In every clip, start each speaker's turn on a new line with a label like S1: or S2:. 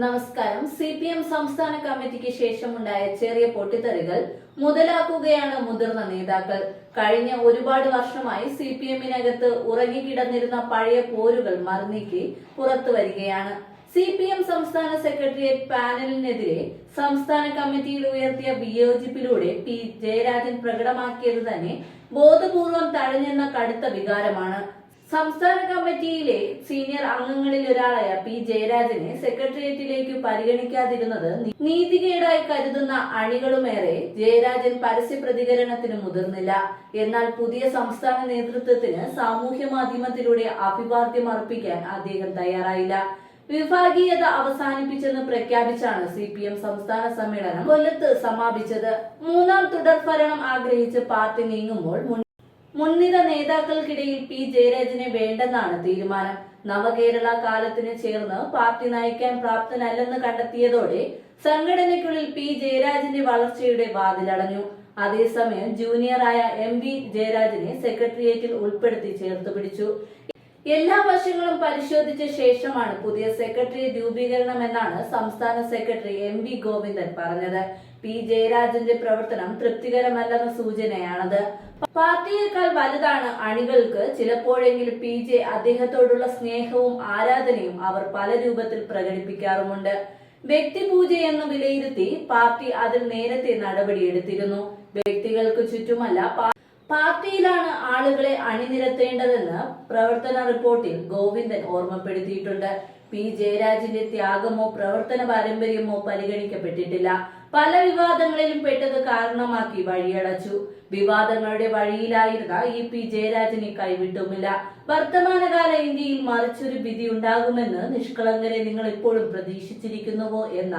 S1: നമസ്കാരം. C P M സംസ്ഥാന കമ്മിറ്റിക്ക് ശേഷമുണ്ടായ ചെറിയ പൊട്ടിത്തെറികൾ മുതലാക്കുകയാണ് മുതിർന്ന നേതാക്കൾ. കഴിഞ്ഞ ഒരുപാട് വർഷമായി സി പി എമ്മിനകത്ത് ഉറങ്ങിക്കിടന്നിരുന്ന പഴയ പോരുകൾ മറന്നീക്കി പുറത്തു വരികയാണ്. സി പി എം സംസ്ഥാന സെക്രട്ടേറിയറ്റ് പാനലിനെതിരെ സംസ്ഥാന കമ്മിറ്റിയിൽ ഉയർത്തിയ വിയോജിപ്പിലൂടെ പി. ജയരാജൻ പ്രകടമാക്കിയത് തന്നെ ബോധപൂർവം തഴഞ്ഞെന്ന കടുത്ത വികാരമാണ്. സംസ്ഥാന കമ്മിറ്റിയിലെ സീനിയർ അംഗങ്ങളിൽ ഒരാളായ പി ജയരാജനെ സെക്രട്ടേറിയറ്റിലേക്ക് പരിഗണിക്കാതിരുന്നത് നീതികേടായി കരുതുന്ന അണികളുമേറെ ജയരാജൻ പരസ്യ പ്രതികരണത്തിന് മുതിർന്നില്ല. എന്നാൽ പുതിയ സംസ്ഥാന നേതൃത്വത്തിന് സാമൂഹ്യ മാധ്യമത്തിലൂടെ അഭിവാദ്യം അർപ്പിക്കാൻ അദ്ദേഹം തയ്യാറായില്ല. വിഭാഗീയത അവസാനിപ്പിച്ചെന്ന് പ്രഖ്യാപിച്ചാണ് സി പി എം സംസ്ഥാന സമ്മേളനം കൊല്ലത്ത് സമാപിച്ചത്. മൂന്നാം തുടർഭരണം ആഗ്രഹിച്ച് പാർട്ടി നീങ്ങുമ്പോൾ മുൻ മുൻനിര നേതാക്കൾക്കിടയിൽ പി. ജയരാജനെ വേണ്ടെന്നാണ് തീരുമാനം. നവകേരള കാലത്തിന് ചേർന്ന് പാർട്ടി നയിക്കാൻ പ്രാപ്തനല്ലെന്ന് കണ്ടെത്തിയതോടെ സംഘടനയ്ക്കുള്ളിൽ പി. ജയരാജന്റെ വളർച്ചയുടെ വാതിലടഞ്ഞു. അതേസമയം ജൂനിയറായ എം. വി. ജയരാജനെ സെക്രട്ടേറിയറ്റിൽ ഉൾപ്പെടുത്തി ചേർത്ത് പിടിച്ചു. എല്ലാ വശങ്ങളും പരിശോധിച്ച ശേഷമാണ് പുതിയ സെക്രട്ടറി രൂപീകരണം എന്നാണ് സംസ്ഥാന സെക്രട്ടറി എം വി ഗോവിന്ദൻ പറഞ്ഞത്. പി ജയരാജന്റെ പ്രവർത്തനം തൃപ്തികരമല്ലെന്ന സൂചനയാണത്. പാർട്ടിയേക്കാൾ വലുതാണ് അണികൾക്ക് ചിലപ്പോഴെങ്കിലും പി ജെ അദ്ദേഹത്തോടുള്ള സ്നേഹവും ആരാധനയും അവർ പല രൂപത്തിൽ പ്രകടിപ്പിക്കാറുമുണ്ട്. വ്യക്തിപൂജ എന്ന് വിലയിരുത്തി പാർട്ടി അതിൽ നേരത്തെ നടപടിയെടുത്തിരുന്നു. വ്യക്തികൾക്ക് ചുറ്റുമല്ല പാർട്ടിയിലാണ് ആളുകളെ അണിനിരത്തേണ്ടതെന്ന് പ്രവർത്തന റിപ്പോർട്ടിൽ ഗോവിന്ദൻ ഓർമ്മപ്പെടുത്തിയിട്ടുണ്ട്. പി ജയരാജിന്റെ ത്യാഗമോ പ്രവർത്തന പാരമ്പര്യമോ പരിഗണിക്കപ്പെട്ടിട്ടില്ല. പല വിവാദങ്ങളിലും പെട്ടത് കാരണമാക്കി വഴിയടച്ചു. വിവാദങ്ങളുടെ വഴിയിലായിരുന്ന ഇ പി ജയരാജനെ കൈവിട്ടുമില്ല. വർത്തമാനകാല ഇന്ത്യയിൽ മറിച്ചൊരു വിധി ഉണ്ടാകുമെന്ന് നിഷ്കളങ്കരെ നിങ്ങൾ ഇപ്പോഴും പ്രതീക്ഷിച്ചിരിക്കുന്നുവോ എന്ന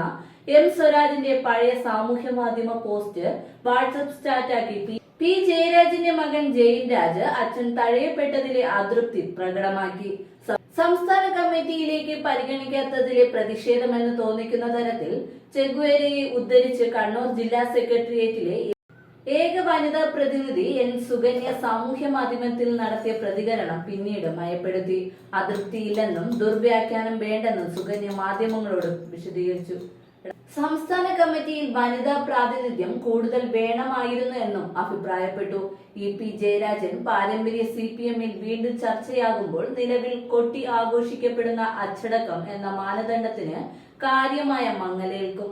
S1: എം സ്വരാജിന്റെ പഴയ സാമൂഹ്യ മാധ്യമ പോസ്റ്റ് വാട്സപ്പ് സ്റ്റാറ്റാക്കി പി പി ജയരാജന്റെ മകൻ ജയിൻ രാജ് അച്ഛൻ തഴയപ്പെട്ടതിലെ അതൃപ്തി പ്രകടമാക്കി. സംസ്ഥാന കമ്മിറ്റിയിലേക്ക് പരിഗണിക്കാത്തതിലെ പ്രതിഷേധമെന്ന് തോന്നിക്കുന്ന തരത്തിൽ ചെഗുവേരയെ ഉദ്ധരിച്ച് കണ്ണൂർ ജില്ലാ സെക്രട്ടേറിയറ്റിലെ ഏക വനിതാ പ്രതിനിധി എൻ സുകന്യ സാമൂഹ്യ മാധ്യമത്തിൽ നടത്തിയ പ്രതികരണം പിന്നീട് മയപ്പെടുത്തി. അതൃപ്തിയില്ലെന്നും ദുർവ്യാഖ്യാനം വേണ്ടെന്നും സുകന്യ മാധ്യമങ്ങളോട് വിശദീകരിച്ചു. സംസ്ഥാന കമ്മിറ്റിയിൽ വനിതാ പ്രാതിനിധ്യം കൂടുതൽ വേണമായിരുന്നു എന്നും അഭിപ്രായപ്പെട്ടു. ഇ പി ജയരാജൻ പാരമ്പര്യ സി പി എമ്മിൽ വീണ്ടും ചർച്ചയാകുമ്പോൾ നിലവിൽ കൊട്ടി ആഘോഷിക്കപ്പെടുന്ന അച്ചടക്കം എന്ന മാനദണ്ഡത്തിന് കാര്യമായ മങ്ങലേൽക്കും.